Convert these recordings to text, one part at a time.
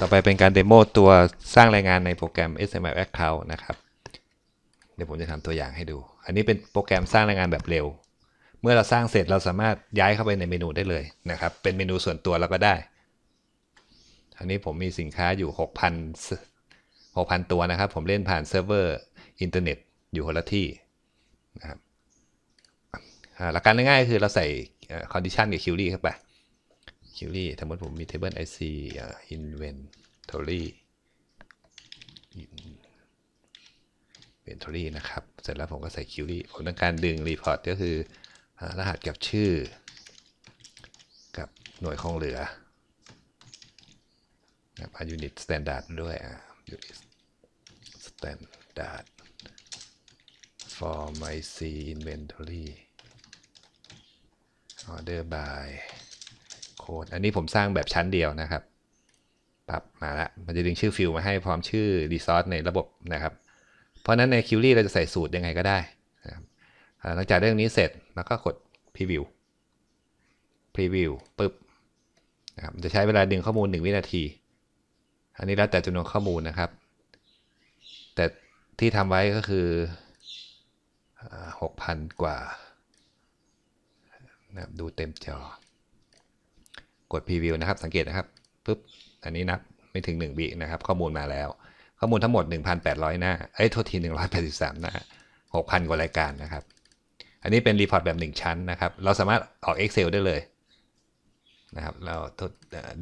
ต่อไปเป็นการเดโมตัวสร้างรายงานในโปรแกรม SML Account นะครับ เดี๋ยวผมจะทำตัวอย่างให้ดู อันนี้เป็นโปรแกรมสร้างรายงานแบบเร็ว เมื่อเราสร้างเสร็จเราสามารถย้ายเข้าไปในเมนูได้เลยนะครับ เป็นเมนูส่วนตัวเราก็ได้ อันนี้ผมมีสินค้าอยู่ 6,000 6,000 ตัวนะครับ ผมเล่นผ่านเซิร์ฟเวอร์อินเทอร์เน็ตอยู่คนละที่นะครับหลักการง่ายๆคือเราใส่คอนดิชันกับคิวรี่เข้าไป คิวรี่สมมติผมมี table IC อ่า inventory inventory นะครับ เสร็จแล้วผมก็ใส่คิวรี่ผมต้องการดึง report ก็คือรหัสกับชื่อ กับหน่วยคงเหลือนะครับ unit standard ด้วยอ่า unit standard for IC inventory order by โค้ดอันนี้ผมสร้างแบบชั้นเดียวนะครับปรับมาละมันจะดึงชื่อฟิลมาให้พร้อมชื่อ resource ในระบบนะครับ เพราะนั้นใน Query เราจะใส่สูตรยังไงก็ได้นะครับหลังจากเรื่องนี้เสร็จแล้วก็กด preview preview ปึ๊บนะครับจะใช้เวลาดึงข้อมูล 1 วินาที อันนี้แล้วแต่จำนวนข้อมูลนะครับ แต่ที่ทำไว้ก็คือหกพันกว่านะครับดูเต็มจอ กด preview นะครับ สังเกตนะครับปุ๊บอันนี้นับไม่ถึง1วินะครับ ข้อมูลมาแล้ว ข้อมูลทั้งหมด 1,800 หน้าเอ้ยโทษที 183 หน้า 6,000 กว่ารายการนะครับ อันนี้เป็นรีพอร์ตแบบ 1 ชั้นนะครับ เราสามารถออก Excel ได้เลยนะครับเรา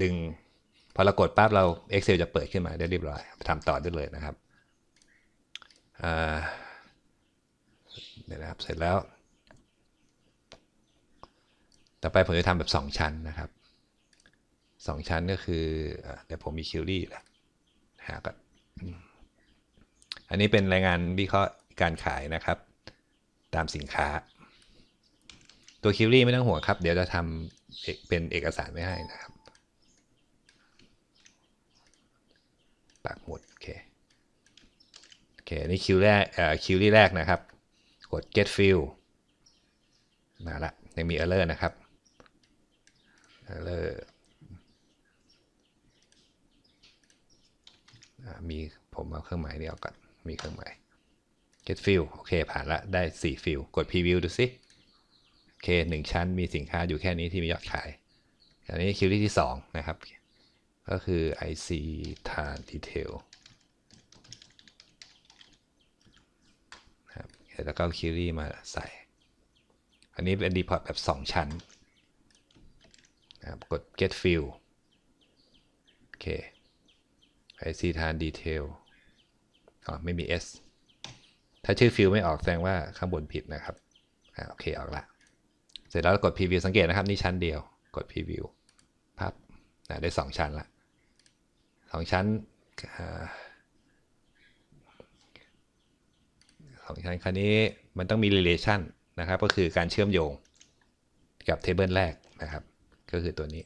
ดึงพอเรากดปั๊บเรา Excel จะเปิดขึ้นมาได้เรียบร้อยทำต่อได้เลยนะครับเดี๋ยวนะครับ เสร็จแล้ว ต่อไปผมจะทำแบบ 2 ชั้นนะครับ สองชั้นก็คือเดี๋ยวผมมีคิวรี่แหละหาก่อนอันนี้เป็นรายงานวิเคราะห์การขายนะครับ ตามสินค้า ตัวคิวรี่ไม่ต้องห่วงครับ เดี๋ยวจะทำเป็นเอกสารไว้ให้นะครับปักหมุดโอเคโอเคนี่คิวแรกเอ่อคิวรี่แรกนะครับ กด get field มาละยังมี error นะครับ error อ่ามีผม เอาเครื่องหมายนี้ออกก่อน มีเครื่องหมาย get fill โอเค ผ่านละ ได้ 4 fill กด preview ดูสิ โอเค1ชั้นมีสินค้าอยู่แค่นี้ที่มียอดขาย อันนี้คิวที่2นะครับ ก็คือ IC TAN detail นะครับแล้วก็คิวรี่มาใส่ อันนี้เป็น report แบบ 2 ชั้นนะครับกด get fill โอเค IC TAN detail อ๋อไม่มี S ถ้าชื่อฟิลไม่ออกแสดงว่าข้างบนผิดนะครับอ่าโอเคออกละ เสร็จแล้วกด preview สังเกตนะครับ นี่ชั้นเดียว กด preview พับนะได้ 2 ชั้นละ2ชั้นสองชั้นคราวนี้มันต้องมี relation นะครับ ก็คือการเชื่อมโยงกับ table แรกนะครับ ก็คือตัวนี้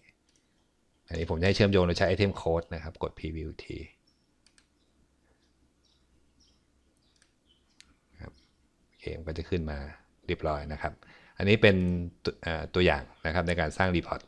อันนี้ผมจะให้เชื่อมโยงโดยใช้ item code นะครับ กด preview ทีครับ โอเคก็จะขึ้นมาเรียบร้อยนะครับ อันนี้เป็นตัวอย่างนะครับในการสร้างรีพอร์ต